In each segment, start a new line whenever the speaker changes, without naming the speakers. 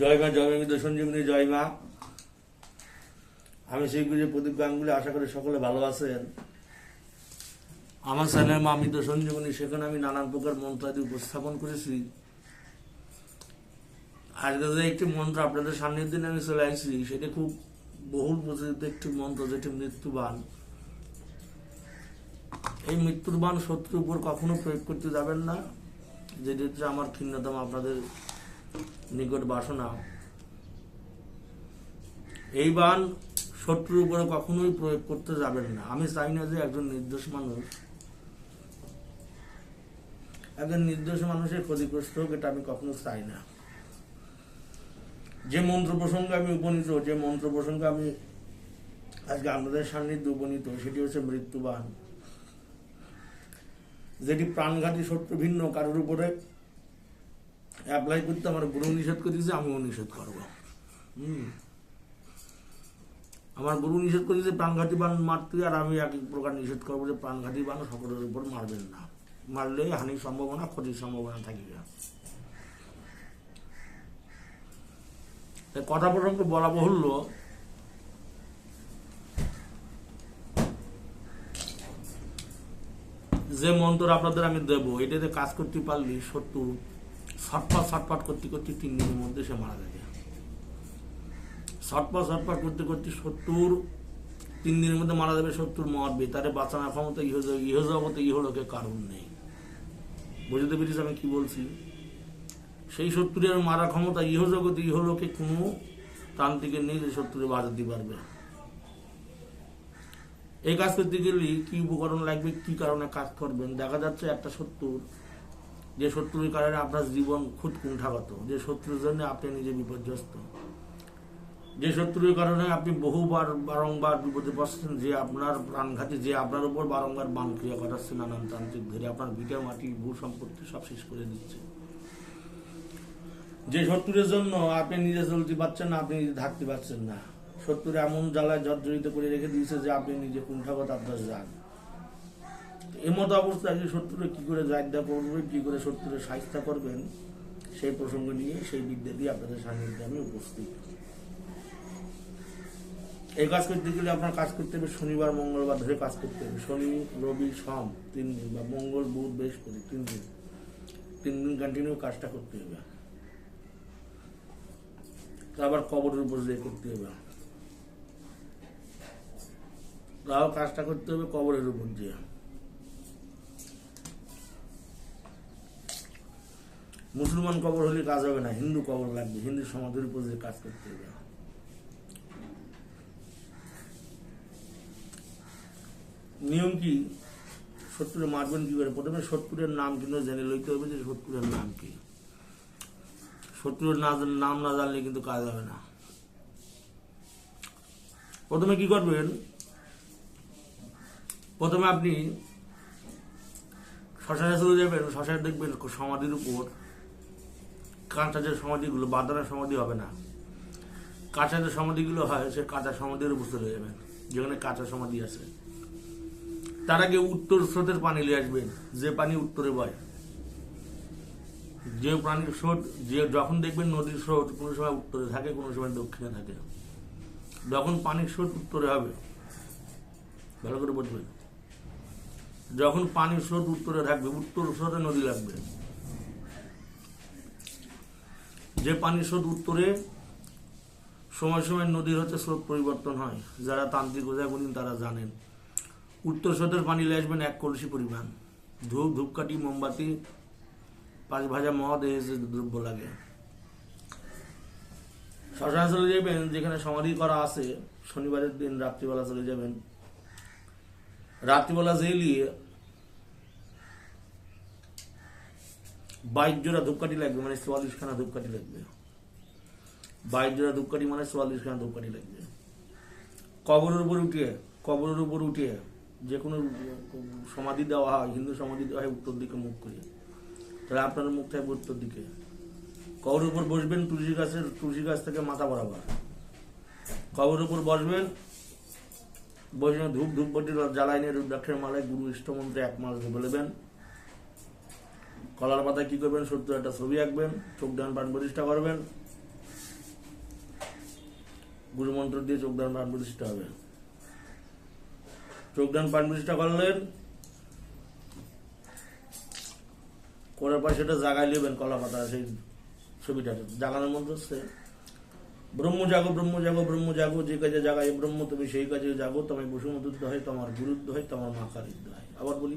জয় মা জয় মা সঞ্জীবনী জয় মা। আমি সেই গুরু প্রদীপ গাঙ্গুলি আশা করি সকলে ভালো আছেন। আমার চ্যানেল মা মৃত সঞ্জীবনী সেখানে আমি নানান প্রকার মন্ত্রাদি উপস্থাপন করেছি। আজকে যে একটি মন্ত্র আপনাদের সামনের দিনে আমি চলে আসছি, সেটি খুব বহুল প্রচলিত একটি মন্ত্র, যেটি মৃত্যুবান এই মৃত্যুর বান শত্রুর উপর কখনো প্রয়োগ করতে যাবেন না, যেটি হচ্ছে আমার ক্ষীণতম আপনাদের নিকট বাসনা এই বান শত্রুর উপরে কখনোই প্রয়োগ করতে যাবেন না। আমি চাই না যে একজন নির্দোষ মানুষ, একজন নির্দোষ মানুষের ক্ষতিগ্রস্ত হোক, এটা আমি কখনো চাই না। যে মন্ত্র প্রসঙ্গে আমি উপনীত, যে মন্ত্র প্রসঙ্গে আমি আজকে আপনাদের সান্নিধ্যে উপনীত, সেটি হচ্ছে মৃত্যুবান যেটি প্রাণঘাতী শত্রু ভিন্ন কারোর উপরে অ্যাপ্লাই করতে আমার গুরু নিষেধ করেছে, আমিও নিষেধ করব। হুম। আমার গুরু নিষেধ করেছে প্রাণঘাতী বান মারতে, আর আমি এক প্রকার নিষেধ করব যে প্রাণঘাতী বান সকলের উপর মারবেন না। মারলে হানির সম্ভাবনা, ক্ষতির সম্ভাবনা থাকবে। কথা প্রসঙ্গে বলা বহুল্য, যে মন্ত্র আপনাদের আমি দেব, এটাতে কাজ করতে পারলে শত্রু ছটফট ছটফট করতে করতে তিন দিনের মধ্যে সে মারা যাবে ছটফট ছটফট করতে করতে শত্রুর তিন দিনের মধ্যে মারা যাবে শত্রুর মরবে। তারে বাঁচানোর ক্ষমতা ইহ ইহজগতে ইহলোকে কারণ নেই। বুঝতে পেরেছি আমি কি বলছি? সেই শত্রুরের মারা ক্ষমতা ইহজগতে ইহলোকে কোনো তান্ত্রিকের নেই যে শত্রুরে বাঁচাতে পারবে। এই কাজ করতে গেলে কি উপকরণ লাগবে, কি কারণে কাজ করবেন? দেখা যাচ্ছে একটা শত্রুর যে শত্রুর কারণে আপনার জীবন খুব কুণ্ঠাগত যে শত্রুর জন্য আপনি নিজে বিপর্যস্ত। যে শত্রুর কারণে আপনি বহুবার বারংবার বিপদে পড়ছেন, যে আপনার প্রাণঘাতী, যে আপনার উপর বারংবার বান ক্রিয়া করাচ্ছে নানান তান্ত্রিক ধরে আপনার ভিটা, মাটি, ভূ সম্পত্তি সব শেষ করে দিচ্ছে। যে শত্রুরের জন্য আপনি নিজে চলতে পারছেন না, আপনি নিজে থাকতে পারছেন না। শত্রুর এমন জ্বালায় জর্জরিত করে রেখে দিয়েছে যে আপনি নিজে কুণ্ঠাগত আপনার যান এমতো অবস্থায় যে শত্রুরে কি করে জায়গা করবেন কি করে শত্রুরে সাহিত্যা করবেন, সেই প্রসঙ্গ নিয়ে সেই বিদ্যা দিয়ে আপনাদের সান্নিধ্যে আমি উপস্থিত। এই কাজ করতে গেলে আপনার কাজ করতে হবে শনিবার, মঙ্গলবার ধরে কাজ করতে হবে। শনি, রবি, সোম তিন দিন বা মঙ্গল, বুধ, বৃহস্পতি তিন দিন। তিন দিন কন্টিনিউ কাজটা করতে হবে। আবার কবরের উপর দিয়ে করতে হবে। তাও কাজটা করতে হবে কবরের উপর দিয়ে মুসলমান কবর হলে কাজ হবে না, হিন্দু কবর লাগবে, হিন্দু সমাজের উপর দিয়ে কাজ করতে হবে। নিয়ম কি? শত্রুরে মারবেন কি করে? প্রথমে শত্রুরের নাম কিন্তু জেনে লইতে হবে যে শত্রুরের নাম কি। শত্রুর না নাম না জানলে কিন্তু কাজ হবে না। প্রথমে কি করবেন? প্রথমে আপনি শ্মশানে চলে যাবেন শ্মশানে দেখবেন সমাধির উপর কাঁচা যে সমাধিগুলো বাদানের সমাধি হবে না। কাঁচা যে সমাধিগুলো হয়, সে কাঁচা সমাধির উপর চলে যাবেন, যেখানে কাঁচা সমাধি আছে। তার আগে উত্তর স্রোতের পানি নিয়ে আসবেন, যে পানি উত্তরে বয়। যে প্রাণীর স্রোত, যে যখন দেখবেন নদীর স্রোত, কোনো সময় উত্তরে থাকে, কোনো সময় দক্ষিণে থাকে। যখন পানির স্রোত উত্তরে হবে, ভালো করে বুঝবেন, যখন পানির স্রোত উত্তরে থাকবে, উত্তর স্রোতে নদী লাগবে। যে পানির স্রোত উত্তরে সময় সময় নদীর হচ্ছে স্রোত পরিবর্তন হয়, যারা তান্ত্রিক ওজাগুলিন তারা জানেন। উত্তর স্রোতের পানি আসবেন এক কলসি পরিমাণ। ধূপ, ধূপকাঠি, মোমবাতি, পাঁচ ভাজা মদ এসে দ্রব্য লাগে। শ্মশানে চলে যাবেন, যেখানে সমাধি করা আছে, শনিবারের দিন রাত্রিবেলা চলে যাবেন। রাত্রিবেলা জেলিয়ে বাইশ জোড়া ধূপকাঠি লাগবে মানে চুয়াল্লিশ খানা ধূপকাঠি লাগবে। বাইশ জোড়া ধূপকাঠি মানে চুয়াল্লিশ খানা ধূপকাঠি লাগবে। কবরের উপর উঠিয়ে, কবরের উপর উঠিয়ে যে কোনো সমাধি দেওয়া হয়, হিন্দু সমাধি দেওয়া হয়, উত্তর দিকে মুখ করে তাহলে আপনার মুখ থাকবে উত্তর দিকে। কবরের উপর বসবেন তুলসী গাছের, তুলসী গাছ থেকে মাথা বরাবর। কবরের উপর বসবেন বসে ধূপ ধূপ বটি জ্বালাই নিয়ে রুদ্রাক্ষের মালায় গুরু ইষ্টমন্ত্রে এক মাস বলেবেন কলার পাতায় কি করবেন? সত্তর একটা ছবি আঁকবেন, চোখ ডান পান প্রতিষ্ঠা করবেন। গুরুমন্ত্র দিয়ে চোখদান পান প্রতিষ্ঠা হবে। চোখদান পান প্রতিষ্ঠা করলেন। করার পর সেটা জাগাই নেবেন কলা পাতা, সেই ছবিটাকে জাগানোর মধ্যে হচ্ছে ব্রহ্ম জাগো ব্রহ্ম জাগো ব্রহ্ম জাগো, যে কাজে জাগাই ব্রহ্ম, তুমি সেই কাজে জাগো, তোমায় বসুমতুদ্ধ হয় তোমার গুরুদ্ধ হয় তোমার মা কারিদ্ধ হয় আবার বলি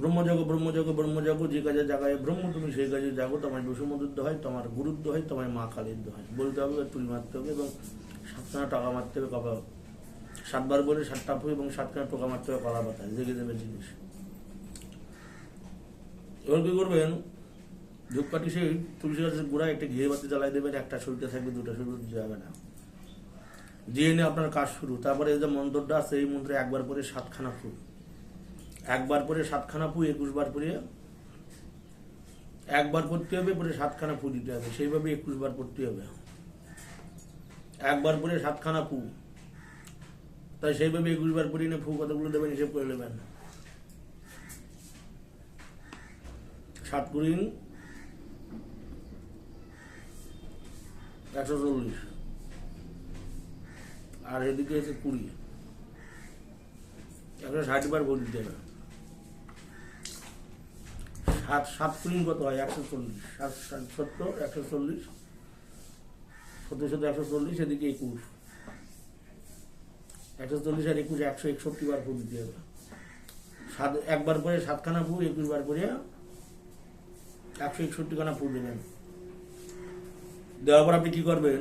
ব্রহ্ম জাগো ব্রহ্ম জাগো ব্রহ্ম জাগো যে কাজে জাগায় ব্রহ্ম, তুমি সেই কাজে জাগো, তোমায় বসুমতুদ্ধ হয়, তোমার গুরুদ্ধ হয়, তোমায় মা কালিদ্ধ হয়। বলতে হবে তুলি মারতে হবে এবং সাতখানা টাকা মারতে হবে কপা সাতবার বলে সাতটা ফুল এবং সাতখানা টোকা মারতে হবে কলা পাতায়, জেগে দেবে জিনিস। এবার কি করবেন? ধূপকাঠি সেই তুলসী গাছের গোড়ায় একটা ঘিয়ে বাতি জ্বালাই দেবেন, একটা শরীরতে থাকবে, দুটো শরীর যাবে না। দিয়ে নিয়ে আপনার কাজ শুরু। তারপরে এই যে মন্ত্রটা আছে, এই মন্ত্রে একবার পরে সাতখানা ফুল। একবার পরে সাতখানা ফু একুশ বার পরে একবার পড়তে হবে, পরে সাতখানা ফু দিতে হবে। সেইভাবে একুশ বার পড়তে হবে। একবার পরে সাতখানা পু তাই সেইভাবে একুশ বার পরে নিয়ে ফু কতগুলো দেবেন, হিসেব করে নেবেন। সাত একশো চল্লিশ। আর এদিকে হচ্ছে কুড়ি। একশো ষাট বার ভোট দিতে হবে। সাত সাত কুড়ি কত হয়? একশো চল্লিশ। সাত সাত, সত্তর, একশো চল্লিশ। সত্তর সত্তর, একশো চল্লিশ, এদিকে একুশ। একশো চল্লিশ আর একুশ, একশো একষট্টি বার ভোট দিতে হবে। সাত, একবার করে সাতখানা ফু একুশ বার করে একশো একষট্টি খানা ফু দেবেন। দেওয়ার পর আপনি কি করবেন?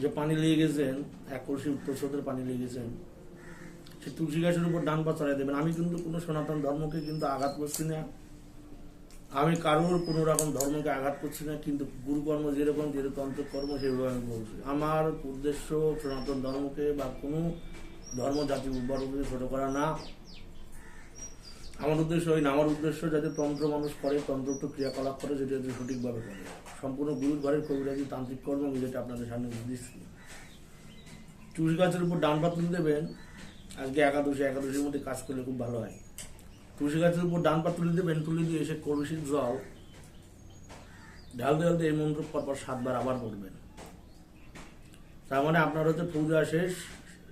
যে পানি লেগে গেছেন, এক কলসি উত্তর স্রোতের পানি লেগে গেছেন সে তুলসী গাছের উপর ডান পা চড়াই দেবেন। আমি কিন্তু কোনো সনাতন ধর্মকে কিন্তু আঘাত করছি না। আমি কারোর কোনো রকম ধর্মকে আঘাত করছি না, কিন্তু গুরুকর্ম যেরকম যেরকম তন্ত্র কর্ম সেভাবে আমি বলছি। আমার উদ্দেশ্য সনাতন ধর্মকে বা কোনো ধর্ম জাতি বর্গকে ছোট করা না। আমার উদ্দেশ্য ওই না, আমার উদ্দেশ্য যাতে তন্ত্র মানুষ করে, তন্ত্র তো ক্রিয়াকলাপ করে যেটা যাতে সঠিকভাবে করে। সম্পূর্ণ গুরুর ঘরের কবিরাজি তান্ত্রিক কর্ম আমি যেটা আপনাদের সামনে দিচ্ছি তুলসী গাছের উপর ডান পাত্র দেবেন আজকে একাদশী, একাদশীর মধ্যে কাজ করলে খুব ভালো হয়। তুলসী গাছের উপর ডান পা তুলে দেবেন তুলে দিয়ে এসে কলসির জল ঢালতে ঢালতে এই মন্ত্র পরপর সাতবার আবার পড়বেন। তার মানে আপনার হচ্ছে দেওয়া শেষ,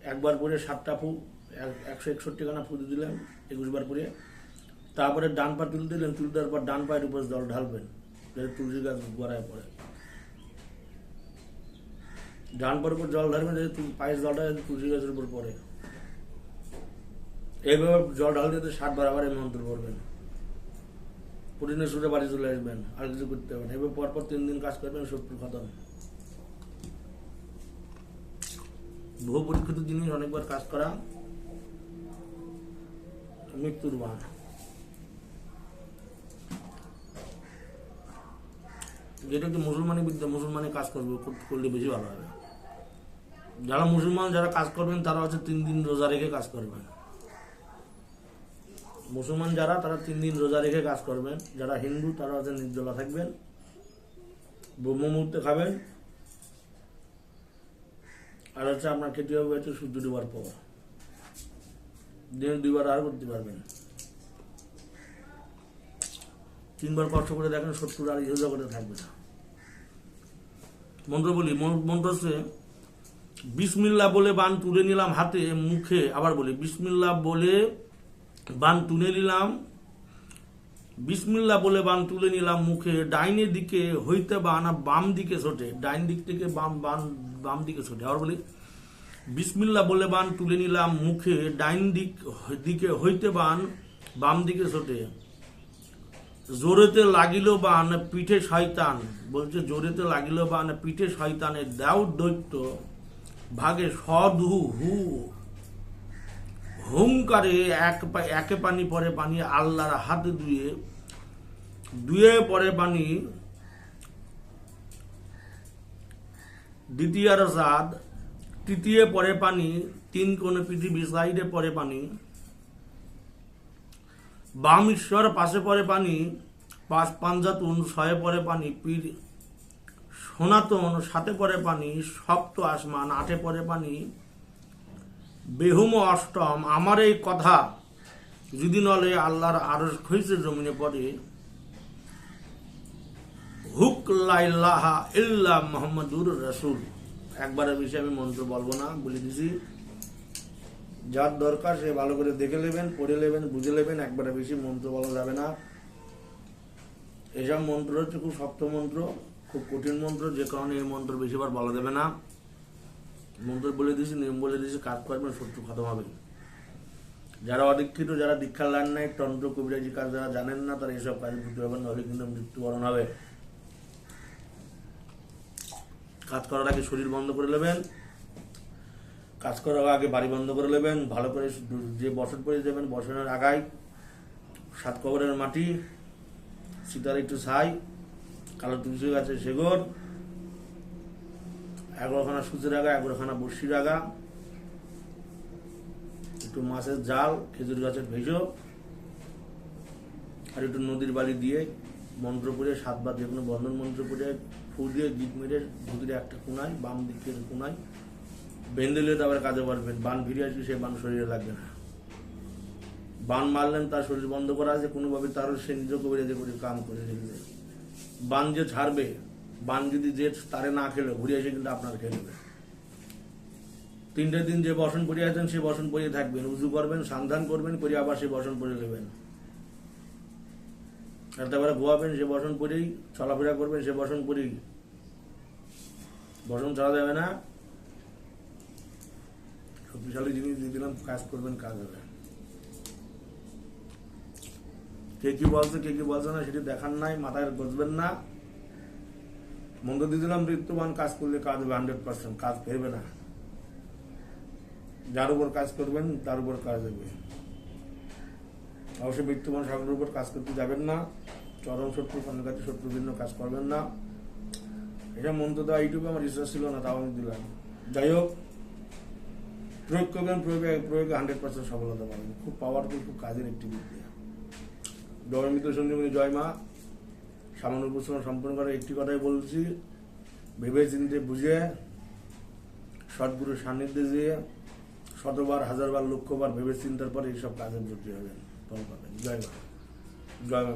একবার পরে সাতটা ফু এক- একশো একষট্টি খানা ফু দিলেন একুশ বার পরে তারপরে ডান পা তুলে দিলেন, তুলে দেওয়ার পর ডান পায়ের উপর জল ঢালবেন, যাতে তুলসী গাছ গড়ায় পড়ে। ডান পায়ের উপর জল ঢালবেন, যাতে পায়ের জলটা তুলসী গাছের উপর পড়ে। এইভাবে জল ঢাল দিতে ষাট বার আবার এই মন্ত্র করবেন প্রতিদিনের সুরে বাড়ি চলে আসবেন, আর কিছু করতে হবে না। এবার পরপর তিন দিন কাজ করবেন, শত্রু খতম। বহু পরীক্ষিত জিনিস অনেকবার কাজ করা, মৃত্যুর বান। যেটা একটু মুসলমানি বিদ্যা, মুসলমানি কাজ করবে কর- করলে বেশি ভালো হবে। যারা মুসলমান, যারা কাজ করবেন, তারা হচ্ছে তিন দিন রোজা রেখে কাজ করবেন। মুসলমান যারা, তারা তিন দিন রোজা রেখে কাজ করবেন। যারা হিন্দু তারা হচ্ছে নির্জলা থাকবেন। ব্রহ্ম মুহূর্তে খাবেন। আর হচ্ছে আপনার খেতে হবে হচ্ছে সূর্য ডুবার পর। দিনে দুইবার আর করতে পারবেন। তিনবার কষ্ট করে দেখেন শত্রুর আর ইহজা করে থাকবে না। মন্ত্র বলি, মন- মন্ত্র হচ্ছে বিসমিল্লা বলে বান তুলে নিলাম হাতে, মুখে আবার বলি বিসমিল্লা বলে বান তুলে নিলাম। বিসমিল্লা বলে বান তুলে নিলাম মুখে। ডাইনের দিকে হইতে বান আর বাম দিকে ছোটে। ডাইন দিক থেকে বাম বাম বাম দিকে ছোটে। আবার বলি বিসমিল্লা বলে বান তুলে নিলাম মুখে। ডাইন দিক দিকে হইতে বান বাম দিকে ছোটে। জোরেতে লাগিল বান পিঠে শয়তান। বলছে, জোরেতে লাগিল বান পিঠে শয়তানের দাউ দৈত্য। ভাগে সদহু হু হুঙ্কারে এক একে পানি পরে পানি আল্লাহর হাত ধুয়ে দুয়ে পরে পানি দ্বিতীয় সাদ তৃতীয় পরে পানি, তিন কোণে পৃথিবী, সাইডে পরে পানি, বাম ঈশ্বর পাশে পরে পানি, পাঁচ পাঞ্জাতুন ছয়ে পরে পানি, পীর সনাতন সাথে পরে পানি, সপ্ত আসমান আটে পরে পানি বেহুম অষ্টম আমার এই কথা যদি নলে আল্লাহর আরস খইছে জমিনে পড়ে, হুক লাইলাহা ইল্লা মোহাম্মদুর রসুল। একবারের বেশি আমি মন্ত্র বলব না, বলে দিছি। যার দরকার সে ভালো করে দেখে নেবেন, পড়ে নেবেন, বুঝে নেবেন, একবারে বেশি মন্ত্র বলা যাবে না। এসব মন্ত্র হচ্ছে খুব শক্ত মন্ত্র, খুব কঠিন মন্ত্র, যে কারণে এই মন্ত্র বেশিবার বলা যাবে না। মন্ত্র বলে দিয়েছি, নিয়ম বলে দিয়েছি, কাজ করবেন, শত্রু খতম হবে। যারা অদীক্ষিত, যারা দীক্ষা লান নাই, তন্ত্র, কবিরাজি কাজ যারা জানেন না, তারা এইসব কাজে ঢুকতে পারবেন নাহলে কিন্তু মৃত্যুবরণ হবে। কাজ করার আগে শরীর বন্ধ করে নেবেন। কাজ করার আগে বাড়ি বন্ধ করে নেবেন। ভালো করে যে বসত করে দেবেন বসনের আগায় সাত কবরের মাটি, সীতার একটু ছাই, কালো তুলসী গাছের শেগর এগারোখানা সুচের আগা এগারোখানা বর্ষির আগা। একটু মাছের জাল, খেজুর গাছের ভেজো আর একটু নদীর বালি দিয়ে মন্ত্র পড়ে সাতবার যে কোনো বন্ধন মন্ত্র পড়ে ফু দিয়ে গীত মেরে নদীর একটা কোনায়, বাম দিকের কোনায় বেঁধে দিলে তারপরে কাজে পারবেন বান ফিরে আসবে সে বান শরীরে লাগবে না। বান মারলেন, তার শরীর বন্ধ করা আছে, কোনোভাবে তার সে নিজ কবিরাজে করে কাম করে রেখেছে বান যে ছাড়বে বান যদি যে তারে না খেলে ঘুরে এসে কিন্তু আপনার খেয়ে নেবে। তিনটে দিন যে বসন পড়ে আছেন সে বসন পড়ে থাকবেন। উজু করবেন, সান্ধান করবেন করে আবার সে বসন পড়ে নেবেন। আর তারপরে ঘুমাবেন, সে বসন পরেই চলাফেরা করবেন, সে বসন পরেই বসন চলা যাবে না। শক্তিশালী জিনিস দিয়ে দিলাম, কাজ করবেন, কাজ হবে। কে কি বলছে, কে কি বলছে না, সেটি দেখার নাই, মাথায় বসবেন না। মন্দ দিয়ে দিলাম মৃত্যুবান কাজ করলে কাজ হবে হান্ড্রেড পার্সেন্ট কাজ ফেরবে না। যার উপর কাজ করবেন, তার উপর কাজ হবে। অবশ্যই মৃত্যুবান সাগরের উপর কাজ করতে যাবেন না। চরম শত্রু কাছে শত্রু ভিন্ন কাজ করবেন না। এটা মন্ত্র দেওয়া ইউটিউবে আমার রিসার্চ ছিল না, তাও আমি দিলাম। যাই হোক, প্রয়োগ করবেন, প্রয়োগে প্রয়োগে হান্ড্রেড পার্সেন্ট সফলতা পাবেন। খুব পাওয়ারফুল খুব কাজের একটি বিদ্যা। জয় মিত্র সঞ্জীবনী, জয় মা। সামান্য উপস্থাপন সম্পন্ন করে একটি কথাই বলছি। ভেবে চিনতে বুঝে সদ্গুরুর সান্নিধ্যে যেয়ে শতবার, হাজারবার, লক্ষবার ভেবে চিন্তার পরে এইসব কাজে ভর্তি হবেন। ফল পাবেন। জয় মা জয় মা